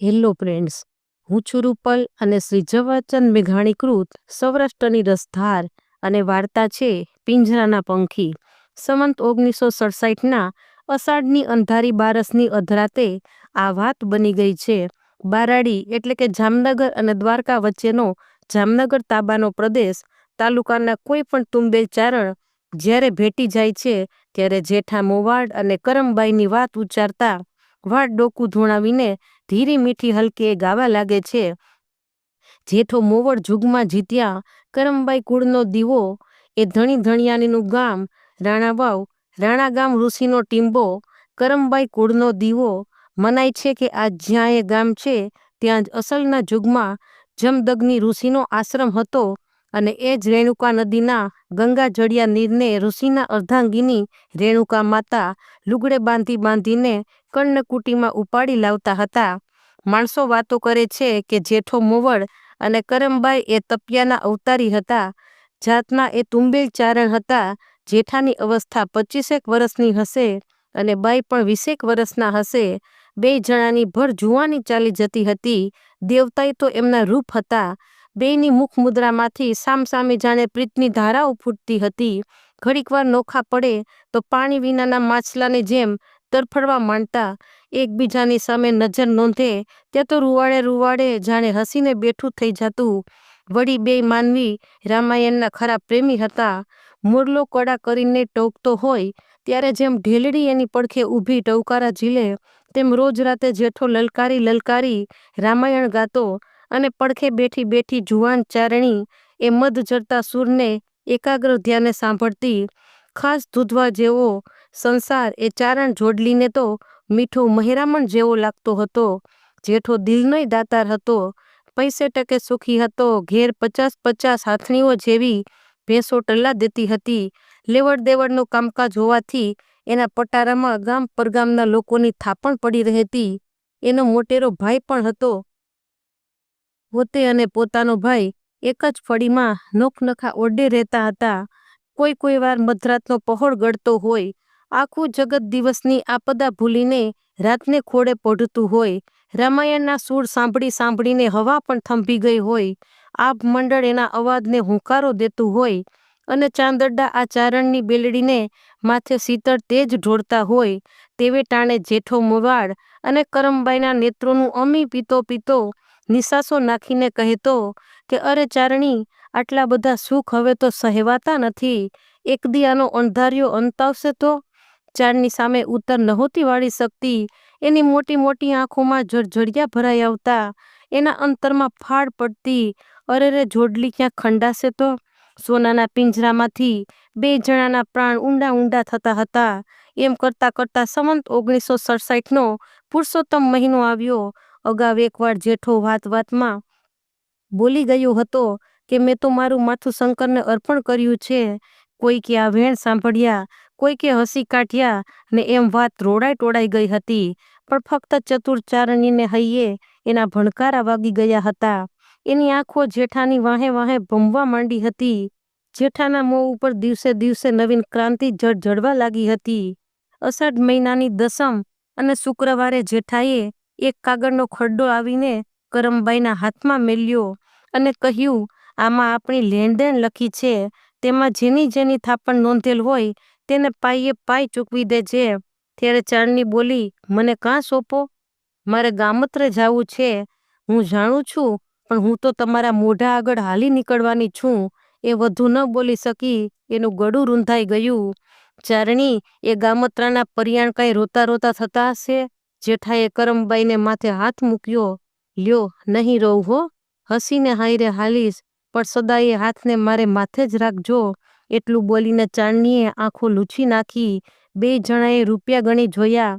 Hello friends, હું છું રૂપલ અને શ્રી ઝવેરચંદ મેઘાણી કૃત સૌરાષ્ટ્રની રસધાર અને વાર્તા છે પિંજરાના પંખી. સંવંત ઓગણીસો સડસઠના અષાઢની અંધારી બારસની અધરાતે આ વાત બની ગઈ છે. બારાડી એટલે કે જામનગર અને દ્વારકા વચ્ચેનો જામનગર તાબાનો પ્રદેશ તાલુકાના કોઈ પણ તુંબેલ ચારણ જ્યારે ભેટી જાય છે ત્યારે જેઠા મોવાડ અને કરમબાઈની વાત ઉચ્ચારતા વાડ ડોકું ધોણાવીને ધીરી મીઠી હલકે ગાવા લાગે છે. જેઠો મોવડ જુગમાં જીત્યા, કરમબાઈ કુળનો દીવો, એ ધણી ધણિયાનીનું ગામ રાણાવાવ રાણા ગામ ઋષિનો ટીંબો, કરમબાઈ કુળનો દીવો, મનાય છે કે આ જ્યાં એ ગામ છે, ત્યાં જ અસલના જુગમાં જમદગ્નિ ઋષિનો આશ્રમ હતો અને એ જ રેણુકા નદીના ગંગા જળિયા નીરને ઋષિના અર્ધાંગીની રેણુકા માતા લુગડે બાંધી બાંધીને કર્ણકુટીમાં ઉપાડી લાવતા હતા. માણસો વાતો કરે છે કે જેઠો મોવડ અને કરમબાઈ એ તપિયાના અવતારી હતા. જાતના એ તુંબેલ ચારણ હતા. જેઠાની અવસ્થા પચીસેક વર્ષની હશે અને બાઈ પણ વીસેક વર્ષના હશે. બે જણાની ભર જુવાની ચાલી જતી હતી. દેવતાએ તો એમના રૂપ હતા. બેયની મુખ મુદ્રામાંથી સામસામે જાણે પ્રીતની ધારાઓ ફૂટતી હતી. ઘડીકવાર નોખા પડે તો પાણી વિનાના માછલાની જેમ તરફડવા માંડતા એકબીજાની સામે નજર નોંધે ત્યાં તો રૂવાડે રૂવાડે જાણે હસીને બેઠું થઈ જતું. વળી બે માનવી રામાયણના ખરા પ્રેમી હતા. મુરલો કડા કરીને ટોકતો હોય ત્યારે જેમ ઢેલડી એની પડખે ઊભી ટવકારા ઝીલે, તેમ રોજ રાતે જેઠો લલકારી લલકારી રામાયણ ગાતો અને પડખે બેઠી બેઠી જુવાન ચારણી એ મધ જડતા સૂરને એકાગ્ર ધ્યાને સાંભળતી, ખાસ દૂધવા જેવો સંસાર એ ચારણ જોડલીને તો મીઠો મહેરામણ જેવો લાગતો હતો. જેઠો દિલનોય દાતાર હતો. પૈસે ટકે સુખી હતો. ઘેર પચાસ પચાસ હાથણીઓ જેવી ભેંસો ટલ્લા દેતી હતી. લેવડ દેવડનું કામકાજ હોવાથી એના પટારામાં ગામ પરગામના લોકોની થાપણ પડી રહેતી. એનો મોટેરો ભાઈ પણ હતો. પોતે અને પોતાનો ભાઈ એક જ ફળીમાં નોખનખા ઓરડે રહેતા હતા. કોઈ કોઈ વાર મધરાતનો પહોળ ગળતો હોય આખું જગત દિવસની આપદા ભૂલીને રાતને ખોળે પોઢતું હોય, રામાયણના સૂર સાંભળી સાંભળીને હવા પણ થંભી ગઈ હોય આભ મંડળ એના અવાજને હુંકારો દેતું હોય અને ચાંદરડા આ ચારણની બેલડીને માથે શીતળ તેજ ઢોળતા હોય, તેવે ટાણે જેઠો મુવાડ અને કરમબાઈના નેત્રોનું અમી પીતો પીતો નિશાસો નાખીને કહેતો કે, અરે ચારણી, આટલા બધા સુખ હવે તો સહેવાતા નથી, એક દી આનો અણધાર્યો અંત આવશે તો? ચારની સામે ઉત્તર નહોતી વાળી શકતી. એની મોટી મોટી આંખોમાં જળજળિયા ભરાઈ આવતા. એના અંતરમાં ફાળ પડતી. અરે રે, જોડલી ક્યાં ખંડાશે તો? સોનાના પિંજરામાંથી બે જણાના પ્રાણ ઊંડા ઊંડા થતા હતા. એમ કરતા કરતા સંવંત ઓગણીસો સડસઠનો પુરુષોત્તમ મહિનો આવ્યો. અગાઉ એકવાર જેઠો વાત વાતમાં બોલી ગયો હતો કે, મેં તો મારું માથું શંકરને અર્પણ કર્યું છે. કોઈ કે આ વેણ સાંભળ્યા. કોઈ કે હસી કાઢ્યા ને એમ વાત રોડાઈ ટોળાઈ ગઈ હતી. પણ ફક્ત ચતુર ચારણીને હૈયે એના ભણકારા વાગી ગયા હતા. એની આંખો જેઠાની વાહે વાહે ભમવા માંડી હતી. જેઠાના મોં ઉપર દિવસે દિવસે નવીન ક્રાંતિ જળ જળવા લાગી હતી. અષાઢ મહિનાની દસમ અને શુક્રવારે જેઠાએ એક કાગળનો ખડ્ડો આવીને કરમબાઈના હાથમાં મેલ્યો અને કહ્યું, આમાં આપણી લેણદેણ લખી છે. તેમાં જેની જેની થાપણ નોંધેલ હોય તેને પાઈએ પાઈ ચૂકવી દે છે ત્યારે ચારણી બોલી, મને કાં સોંપો? મારે ગામત્રે જવું છે. હું જાણું છું, પણ હું તો તમારા મોઢા આગળ હાલી નીકળવાની છું. એ વધુ ન બોલી શકી એનું ગળું રૂંધાઈ ગયું. ચારણી, એ ગામત્રાના પરિયાણ કાંઈ રોતા રોતા થતા હશે? જેઠાએ કરમબાઈને માથે હાથ મૂક્યો. લ્યો, નહીં રહું હો. હસીને હાયરે હાલીશ, પણ સદાએ હાથને મારે માથે જ રાખજો. એટલું બોલીને ચાંદનીએ આંખો લૂછી નાખી. બે જણાએ રૂપિયા ગણી જોયા.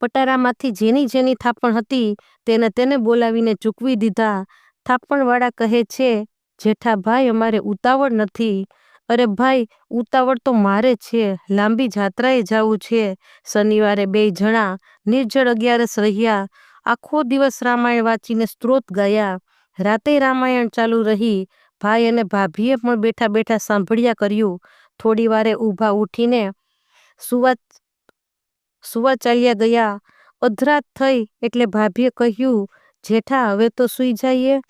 પટારામાંથી જેની જેની થાપણ હતી તેને તેને બોલાવીને ચૂકવી દીધા. થાપણવાળા કહે છે, જેઠાભાઈ, અમારે ઉતાવળ નથી. અરે ભાઈ, ઉતાવળ તો મારે છે. લાંબી જાત્રાએ જવું છે. શનિવારે બે જણા નિર્જળ અગિયારસ રહ્યા. આખો દિવસ રામાયણ વાંચીને સ્ત્રોત ગયા. રાતે રામાયણ ચાલુ રહી. ભાઈ અને ભાભીએ પણ બેઠા બેઠા સાંભળ્યા કર્યું. થોડી વારે ઊભા ઉઠીને સુવા સુવા ચાલ્યા ગયા. અધરાત થઈ એટલે ભાભીએ કહ્યું, જેઠા, હવે તો સૂઈ જઈએ.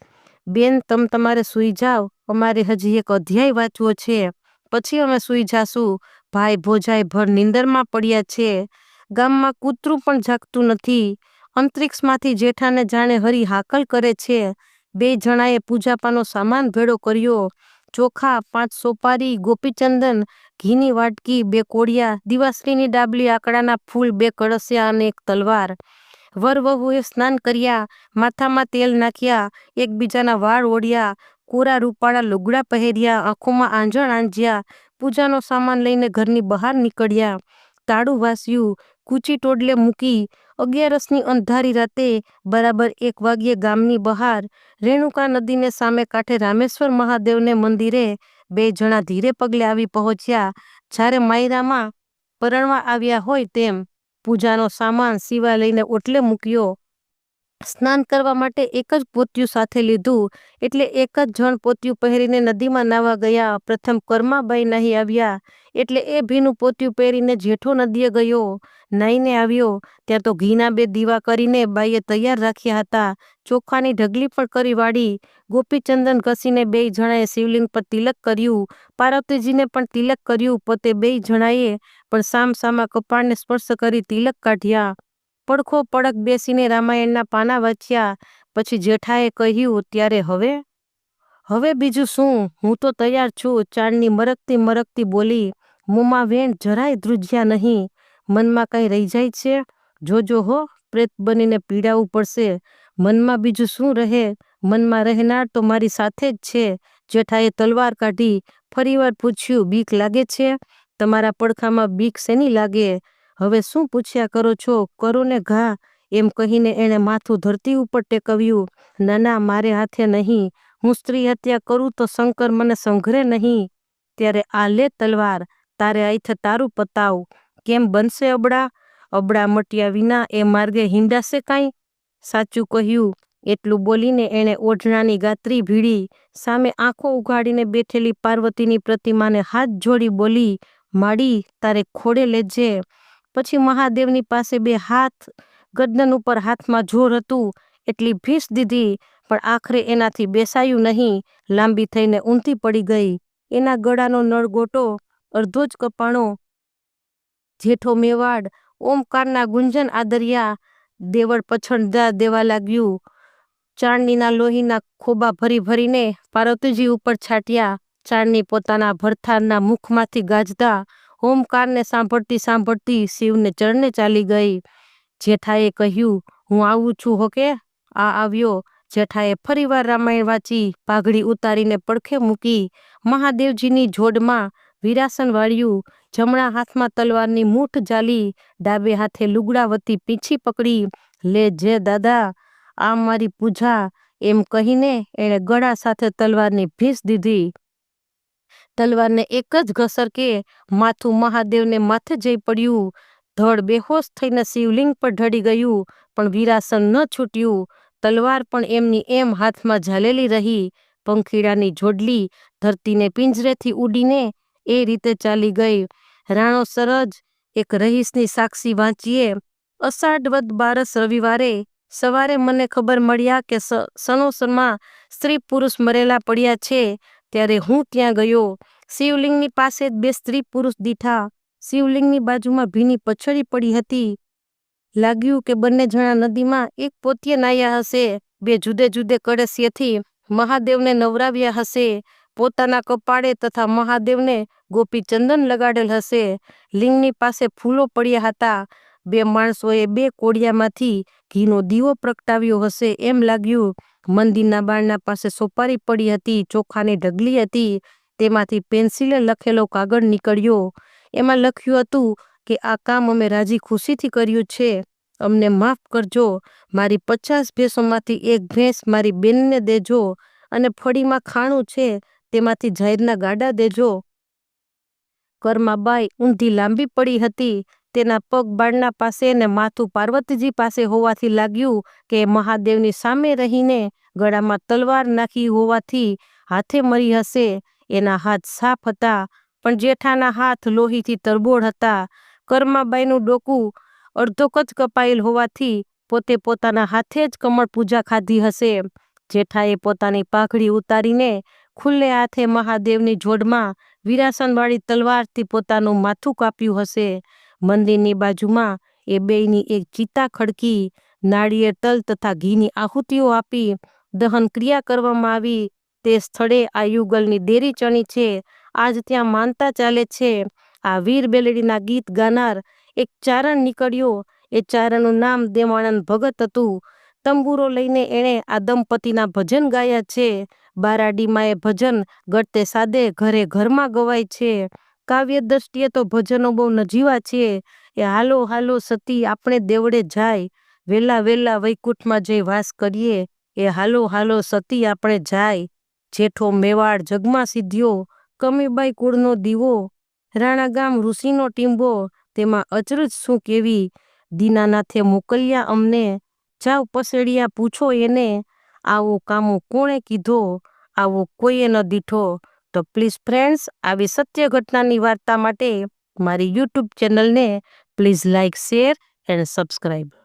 બેન, તમ તમારે સૂઈ જાઓ અમારે હજી એક અધ્યાય વાંચવો છે. પછી અમે સૂઈ જાશું. ભાઈ ભોજાઈ ભર નીંદરમાં પડ્યા છે. ગામમાં કૂતરું પણ જાગતું નથી. અંતરિક્ષમાંથી જેઠાને જાણે હરી હાકલ કરે છે. બે જણાએ પૂજાપાનો સામાન ભેળો કર્યો. ચોખા, પાંચ સોપારી, ગોપીચંદન, ઘીની વાટકી, બે કોળિયા, દિવાશ્રીની ડાબલી, આકડાના ફૂલ, બે કળસિયા અને એક તલવાર. વર વહુએ સ્નાન કર્યા, માથામાં તેલ નાખ્યા, એકબીજાના વાળ ઓળ્યા કોરા રૂપાળા લુગડા પહેર્યા, આંખોમાં આંજણ આંજ્યા, પૂજાનો સામાન લઈને ઘરની બહાર નીકળ્યા. તાળું વાસ્યું કૂચી ટોડલે મૂકી અગિયારસની અંધારી રાતે બરાબર એક વાગ્યે ગામની બહાર રેણુકા નદીને સામે કાંઠે રામેશ્વર મહાદેવને મંદિરે બે જણા ધીરે પગલે આવી પહોંચ્યા. જ્યારે માયરામાં પરણવા આવ્યા હોય તેમ પૂજાનો સામાન સીવા લઈને ઓટલે મૂક્યો. સ્નાન કરવા માટે એક જ પોત્યું સાથે લીધું એટલે એક જ જણ પોત્યું પહેરીને નદીમાં નાવા ગયા. પ્રથમ કર્માબાઈ નહીં આવ્યા. એટલે એ ભીનું પોત્યું પહેરીને જેઠો નદીએ ગયો. નાઈને આવ્યો. ત્યાં તો ઘીના બે દીવા કરીને બાઈએ તૈયાર રાખ્યા હતા. ચોખાની ઢગલી પણ કરી વાળી. ગોપીચંદન ઘસીને બે જણાએ શિવલિંગ પર તિલક કર્યું. પાર્વતીજીને પણ તિલક કર્યું. પોતે બે જણાએ પણ સામ સામા કપાળને સ્પર્શ કરી તિલક કાઢ્યા. પડખો પડક બેસીને રામાયણના પાના વાંચ્યા. પછી જેઠાએ કહ્યું, ત્યારે હવે? હવે બીજું શું? હું તો તૈયાર છું. ચાંદની મરકતી મરકતી બોલી મોંમાં વેણ જરાય ધ્રુજ્યા નહીં. મનમાં કંઈ રહી જાય છે? જોજો હો, પ્રેત બનીને પીડાવું પડશે. મનમાં બીજું શું રહે? મનમાં રહેનાર તો મારી સાથે જ છે. જેઠાએ તલવાર કાઢી ફરીવાર પૂછ્યું, બીક લાગે છે? તમારા પડખામાં બીક શેની લાગે? હવે શું પૂછ્યા કરો છો? કરો ને ઘા. એમ કહીને એણે માથું ધરતી ઉપર ટેકવ્યું. ના ના મારે હાથે નહીં. હું સ્ત્રી હત્યા કરું તો શંકર મને સંઘરે નહીં. ત્યારે આ લે તલવાર. તારે અહીંથી તારું પતાવ. કેમ બનશે અબડા અબડા મટ્યા વિના એ માર્ગે હિંડાશે કાંઈ? સાચું કહ્યું. એટલું બોલીને એણે ઓઢણાની ગાત્રી ભીડી, સામે આંખો ઉઘાડીને બેઠેલી પાર્વતીની પ્રતિમાને હાથ જોડી બોલી, માડી, તારે ખોડે લેજે. પછી મહાદેવની પાસે બે હાથ, ગરદન ઉપર હાથમાં જોર હતું, એટલી ભીસ દીધી, પણ આખરે એનાથી બેસાયું નહીં, લાંબી થઈને ઊંધી પડી ગઈ. એના ગળાનો નળગોટો અડધો જ કપાણો, જેઠો મેવાડ, ઓમકારના ગુંજન આદર્યા, દેવળ પછડદા દેવા લાગ્યું. ચાંદનીના લોહીના ખોબા ભરી ભરીને પાર્વતીજી ઉપર છાટ્યા. ચાંદની પોતાના ભરથારના મુખમાંથી ગાજતા ઓમકારને સાંભળતી સાંભળતી શિવને ચરણે ચાલી ગઈ. જેઠાએ કહ્યું, હું આવું છું હોકે આ આવ્યો. જેઠાએ ફરીવાર રામાયણ વાંચી પાઘડી ઉતારીને પડખે મૂકી. મહાદેવજીની જોડમાં વિરાસન વાળ્યું જમણા હાથમાં તલવારની મૂઠ જાલી ડાબે હાથે લુગડાવતી પીંછી પકડી લે જે, દાદા, આ મારી પૂજા એમ કહીને એણે ગળા સાથે તલવારની ભીસ દીધી. તલવારને એક જ ઘસરકે માથું મહાદેવને માથે જઈ પડ્યું. ધડ બેહોશ થઈને શિવલિંગ પર ઢળી ગયું, પણ વિરાસન ન છૂટ્યું. તલવાર પણ એમની એમ હાથમાં ઝાલેલી રહી. પંખીડાની જોડલી ધરતીને પિંજરેથી ઉડીને એ રીતે ચાલી ગઈ. રાણો સરજ એક રહીશની સાક્ષી વાંચીએ. અષાઢ વદ બારસ રવિવારે સવારે મને ખબર મળ્યા કે સણોસરમાં સ્ત્રી પુરુષ મરેલા પડ્યા છે. ત્યારે હું ત્યાં ગયો. શિવલિંગની પાસે બે સ્ત્રી પુરુષ દીઠા. શિવલિંગની બાજુમાં ભીની પછડી પડી હતી. લાગ્યું કે બંને જણા નદીમાં એક પોતે નાયા હશે. બે જુદે જુદે કળશીએથી મહાદેવને નવરાવ્યા હશે. પોતાના કપાળે તથા મહાદેવને ગોપી ચંદન લગાડેલ હશે. લિંગની પાસે ફૂલો પડ્યા હતા. બે માણસોએ બે કોડિયામાંથી ઘીનો દીવો પ્રગટાવ્યો હશે એમ લાગ્યું. મંદિરના બારણા પાસે સોપારી પડી હતી, ચોખાની ઢગલી હતી. તેમાંથી પેન્સિલે લખેલો કાગળ નીકળ્યો. એમાં લખ્યું હતું કે, આ કામ અમે રાજી ખુશીથી કર્યું છે. અમને માફ કરજો. મારી પચાસ ભેંસોમાંથી એક ભેંસ મારી બેનને દેજો અને ફળીમાં ખાણું છે. તેમાંથી જાહેરના ગાડા દેજો. કરમાબાઈ ઊંધી લાંબી પડી હતી. તેના પગ બાળના પાસે અને માથું પાર્વતીજી પાસે હોવાથી લાગ્યું કે મહાદેવની સામે રહીને ગળામાં તલવાર નાખી હોવાથી હાથે મરી હશે. એના હાથ સાફ હતા, પણ જેઠાના હાથ લોહીથી તરબોળ હતા. કર્માબાઈનું ડોકું અડધો કચ કપાયેલ હોવાથી પોતે પોતાના હાથે જ કમળ પૂજા ખાધી હશે. જેઠાએ પોતાની પાઘડી ઉતારીને ખુલ્લે હાથે મહાદેવની જોડમાં વિરાસનવાળી તલવારથી પોતાનું માથું કાપ્યું હશે. મંદિરની બાજુમાં એ બેયની એક ચિતા ખડકી, નાળિયેર તલ તથા ઘીની આહુતિઓ આપી દહન ક્રિયા કરવામાં આવી. તે સ્થળે આ યુગલની દેરી ચણી છે. આજ ત્યાં માનતા ચાલે છે. આ વીર બેલડીના ગીત ગાનાર એક ચારણ નીકળ્યો. એ ચારણનું નામ દેવાનંદ ભગત હતું. તંબુરો લઈને એણે આ દંપતીના ભજન ગાયા છે. બારાડીમાં એ ભજન ગળતે સાદે ઘરે ઘરમાં ગવાય છે. કાવ્ય દ્રષ્ટિએ તો ભજનો બહુ નજીવા છે. એ હાલો હાલો સતી આપણે દેવડે જાય. વેલા વેલા વૈકુંઠમાં જઈ વાસ કરીએ. એ હાલો હાલો સતી આપણે જાય. જેઠો મેવાડ જગમાં સિદ્ધિયો કમીબાઈ કુળનો દીવો. રાણા ગામ ઋષિનો ટીંબો. તેમાં અચરજ શું કેવી? દીનાનાથે મોકલ્યા અમને. જાવ પસેડિયા પૂછો એને, આવો કામો કોણે કીધો? આવો કોઈએ ન દીઠો? તો પ્લીઝ ફ્રેન્ડ્સ આવી સત્ય ઘટનાની વાર્તા માટે મારી યુટ્યુબ ચેનલને please like share and subscribe